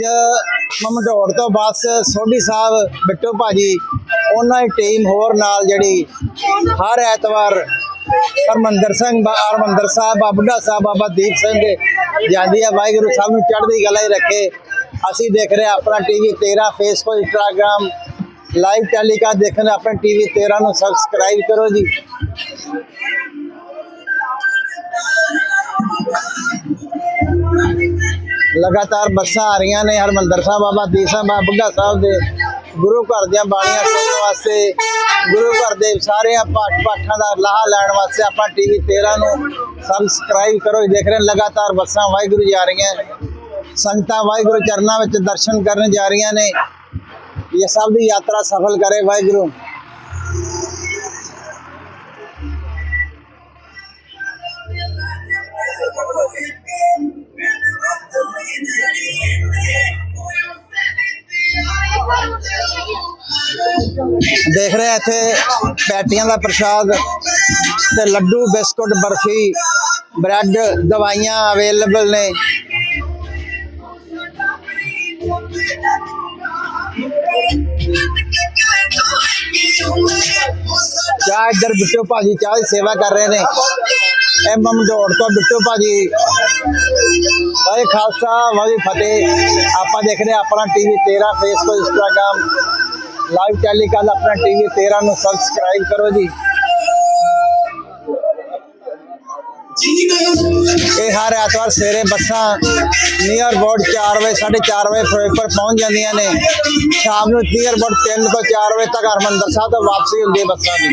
ਅੱਜ ਮਮਡੋੜ ਤੋਂ ਬੱਸ ਸੋਢੀ ਸਾਹਿਬ ਬਿੱਟੂ ਭਾਜੀ, ਉਹਨਾਂ ਦੀ ਟੀਮ ਹੋਰ ਨਾਲ ਜਿਹੜੀ ਹਰ ਐਤਵਾਰ ਹਰਮੰਦਰ ਸਿੰਘ ਬਾ- ਹਰਮੰਦਰ ਸਾਹਿਬ ਬਾਬਾ ਸਾਹਿਬ, ਬਾਬਾ ਦੀਪ ਸਿੰਘ ਜਾਂਦੀ ਹੈ ਵਾਹਿਗੁਰੂ ਸਾਹਿਬ ਨੂੰ ਚੜ੍ਹਦੀ ਕਲਾ ਹੀ ਰੱਖੇ। ਅਸੀਂ ਦੇਖ ਰਹੇ ਹਾਂ ਆਪਣਾ TV 13 Facebook Instagram live telecast ਦੇਖਣ ਆਪਣੇ ਆਪਣਾ ਟੀਵੀ 13 ਨੂੰ ਸਬਸਕ੍ਰਾਈਬ ਕਰੋ ਜੀ। ਲਗਾਤਾਰ ਬੱਸਾਂ ਆ ਰਹੀਆਂ ਨੇ, ਹਰਮੰਦਰ ਸਾਹਿਬ ਬਾਬਾ ਦੀਪ ਸਿੰਘ ਬਾਬਾ ਬੁੱਢਾ ਸਾਹਿਬ ਦੇ ਗੁਰੂ ਘਰ ਦੀਆਂ ਬਾਣੀਆਂ ਸੁਣਨ ਵਾਸਤੇ, ਗੁਰੂ ਘਰ ਦੇ ਸਾਰੇ ਪਾਠ ਪਾਠਾਂ ਦਾ ਲਾਹਾ ਲੈਣ ਵਾਸਤੇ ਆਪਾਂ ਟੀਵੀ 13 ਨੂੰ ਸਬਸਕ੍ਰਾਈਬ ਕਰੋ। ਦੇਖ ਰਹੇ ਹਾਂ ਲਗਾਤਾਰ ਬੱਸਾਂ ਵਾਹਿਗੁਰੂ ਜਾ ਰਹੀਆਂ ਸੰਗਤਾਂ ਵਾਹਿਗੁਰੂ ਚਰਨਾਂ ਵਿੱਚ ਦਰਸ਼ਨ ਕਰਨ ਜਾ ਰਹੀਆਂ ਨੇ। ਇਹ ਸਭ ਦੀ ਯਾਤਰਾ ਸਫਲ ਕਰੇ ਵਾਹਿਗੁਰੂ। ਦੇਖ ਰਹੇ ਇੱਥੇ ਪੈਟੀਆਂ ਦਾ ਪ੍ਰਸ਼ਾਦ ਤੇ ਲੱਡੂ, ਬਿਸਕੁਟ, ਬਰਫੀ, ਬ੍ਰੈਡ, ਦਵਾਈਆਂ ਅਵੇਲੇਬਲ ਨੇ। ਚਾਹ ਇੱਧਰ ਬਿੱਟੂ ਭਾਜੀ ਚਾਹ ਦੀ ਸੇਵਾ ਕਰ ਰਹੇ ਨੇ? ਇਹ ਮਮਦੋੜ ਤੋਂ ਬਿੱਟੂ ਭਾਜੀ। ਵਾਹਿ ਖਾਲਸਾ ਵਾਹਿ ਫਤਿਹ। ਆਪਾਂ ਦੇਖ ਰਹੇ ਹਾਂ ਆਪਣਾ TV 13 Facebook Instagram live telecast ਆਪਣਾ ਟੀਵੀ 13 ਨੂੰ ਸਬਸਕ੍ਰਾਈਬ ਕਰੋ ਜੀ। ਇਹ ਹਰ ਐਤਵਾਰ ਸਵੇਰੇ ਬੱਸਾਂ ਨੀਅਰ ਬੋਰਡ 4 ਵਜੇ 4:30 ਵਜੇ ਫਿਰੋਜ਼ਪੁਰ ਪਹੁੰਚ ਜਾਂਦੀਆਂ ਨੇ। ਸ਼ਾਮ ਨੂੰ ਨੀਅਰ ਬੋਰਡ 3 ਤੋਂ 4 ਵਜੇ ਤੱਕ ਹਰਮੰਦਰ ਸਾਹਿਬ ਤੋਂ ਵਾਪਸੀ ਹੁੰਦੀ ਹੈ ਬੱਸਾਂ ਦੀ।